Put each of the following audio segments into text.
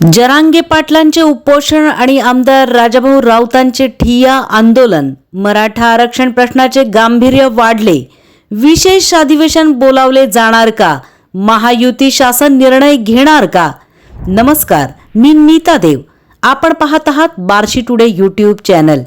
जरांगे पाटलांचे उपोषण आणि आमदार राजाभाऊ राऊतांचे ठिय्या आंदोलन मराठा आरक्षण प्रश्नाचे गांभीर्य वाढले. विशेष अधिवेशन बोलावले जाणार का? महायुती शासन निर्णय घेणार का? नमस्कार मी नीता देव. आपण पाहत आहात बार्शी टुडे यूट्यूब चॅनल.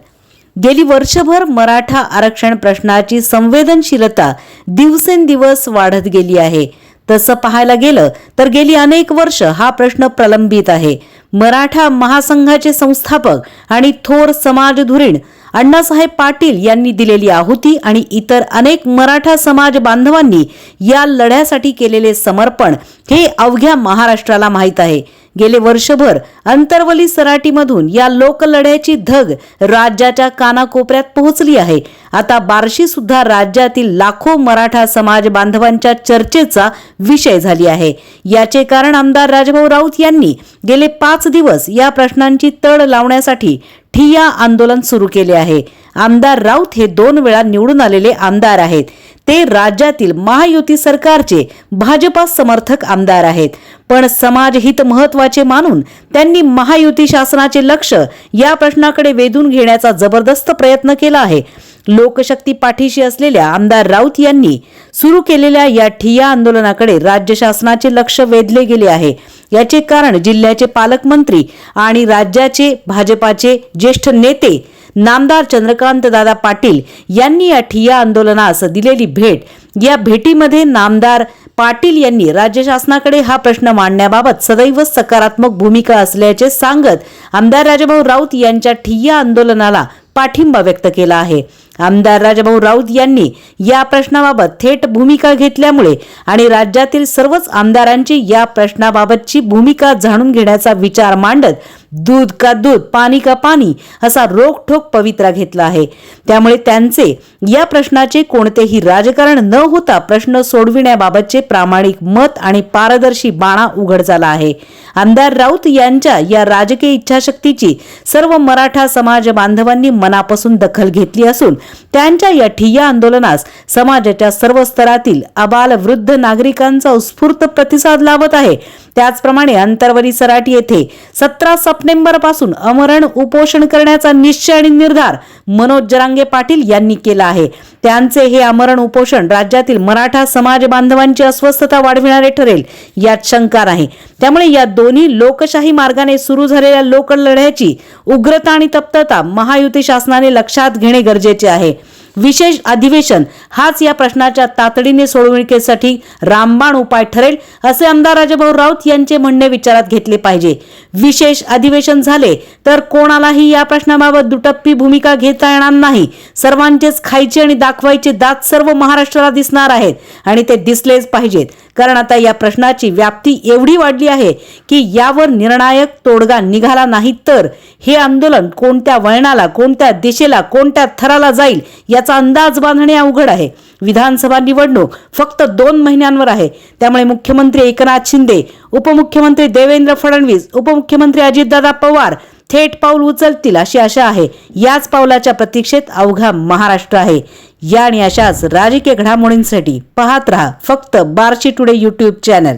गेली वर्षभर मराठा आरक्षण प्रश्नाची संवेदनशीलता दिवसेंदिवस वाढत गेली आहे. तसं पाहायला गेलं तर गेली अनेक वर्ष हा प्रश्न प्रलंबित आहे. मराठा महासंघाचे संस्थापक आणि थोर समाजधुरीण अण्णासाहेब पाटील यांनी दिलेली आहुती आणि इतर अनेक मराठा समाज बांधवांनी या लढ्यासाठी केलेले समर्पण हे अवघ्या महाराष्ट्राला माहीत आहे. गेले वर्षभर अंतरवली सराटीमधून या लोकलढ्याची धग राज्याच्या कानाकोपऱ्यात पोहोचली आहे. आता बार्शी सुद्धा राज्यातील लाखो मराठा समाज बांधवांच्या चर्चेचा विषय झाली आहे. याचे कारण आमदार राजभाऊ राऊत यांनी गेले पाच दिवस या प्रश्नांची तड लावण्यासाठी ठिया आंदोलन सुरू केले आहे. आमदार राऊत हे दोन वेळा निवडून आलेले आमदार आहेत. ते राज्यातील महायुती सरकारचे भाजपा समर्थक आमदार आहेत. पण समाजहित महत्त्वाचे मानून त्यांनी महायुती शासनाचे लक्ष या प्रश्नाकडे वेधून घेण्याचा जबरदस्त प्रयत्न केला आहे. लोकशक्ती पाठीशी असलेल्या आमदार राऊत यांनी सुरू केलेल्या या ठिय्या आंदोलनाकडे राज्य शासनाचे लक्ष वेधले गेले आहे. याचे कारण जिल्ह्याचे पालकमंत्री आणि राज्याचे भाजपाचे ज्येष्ठ नेते नामदार चंद्रकांत दादा पाटील यांनी या ठिय्या आंदोलनास दिलेली भेट. या भेटीमध्ये नामदार पाटील यांनी राज्य शासनाकडे हा प्रश्न मांडण्याबाबत सदैव सकारात्मक भूमिका असल्याचे सांगत आमदार राजाभाऊ राऊत यांच्या ठिय्या आंदोलनाला पाठिंबा व्यक्त केला आहे. आमदार राजाभाऊ राऊत यांनी या प्रश्नाबाबत थेट भूमिका घेतल्यामुळे आणि राज्यातील सर्वच आमदारांची या प्रश्नाबाबतची भूमिका जाणून घेण्याचा विचार मांडत दूध का दूध पाणी का पाणी असा रोखठोक पवित्रा घेतला आहे. त्यामुळे त्यांचे या प्रश्नाचे कोणतेही राजकारण न होता प्रश्न सोडविण्याबाबतचे प्रामाणिक मत आणि पारदर्शी बाणा उघड झाला आहे. आमदार राऊत यांच्या या राजकीय इच्छाशक्तीची सर्व मराठा समाज बांधवांनी मनापासून दखल घेतली असून त्यांच्या या ठिय्या आंदोलनास समाजाच्या सर्व स्तरातील अबाल वृद्ध नागरिकांचा उत्स्फूर्त प्रतिसाद लाभत आहे. त्याचप्रमाणे अंतरवली सराटी येथे सतरा सप्टेंबरपासून अमरण उपोषण करण्याचा निश्चय आणि निर्धार मनोज जरांगे पाटील यांनी केला आहे. त्यांचे हे अमरण उपोषण राज्यातील मराठा समाज बांधवांची अस्वस्थता वाढविणारे ठरेल यात शंका नाही. त्यामुळे या दोन्ही लोकशाही मार्गाने सुरू झालेल्या लोकलढ्याची उग्रता आणि तप्तता महायुती शासनाने लक्षात घेणे गरजेचे आहे. विशेष अधिवेशन हाच या प्रश्नाच्या तातडीने सोडवणुकीसाठी रामबाण उपाय ठरेल असे आमदार राजाभाऊ राऊत यांचे म्हणणे विचारात घेतले पाहिजे. विशेष अधिवेशन झाले तर कोणालाही या प्रश्नाबाबत दुटप्पी भूमिका घेता येणार नाही. सर्वांचेच खायचे आणि दाखवायचे दात सर्व महाराष्ट्राला दिसणार आहेत आणि ते दिसलेच पाहिजेत. कारण आता या प्रश्नाची व्याप्ती एवढी वाढली आहे की यावर निर्णायक तोडगा निघाला नाही तर हे आंदोलन कोणत्या वळणाला कोणत्या दिशेला कोणत्या थराला जाईल याचा अंदाज बांधणे अवघड आहे. विधानसभा निवडणूक फक्त दोन महिन्यांवर आहे. त्यामुळे मुख्यमंत्री एकनाथ शिंदे उपमुख्यमंत्री देवेंद्र फडणवीस उपमुख्यमंत्री अजितदादा पवार थेट पाऊल उचलतील अशी आशा आहे. याच पावलाच्या प्रतीक्षेत अवघा महाराष्ट्र आहे. या आणि अशाच राजकीय घडामोडींसाठी पाहत रहा फक्त बार्शी टुडे यूट्यूब चॅनल.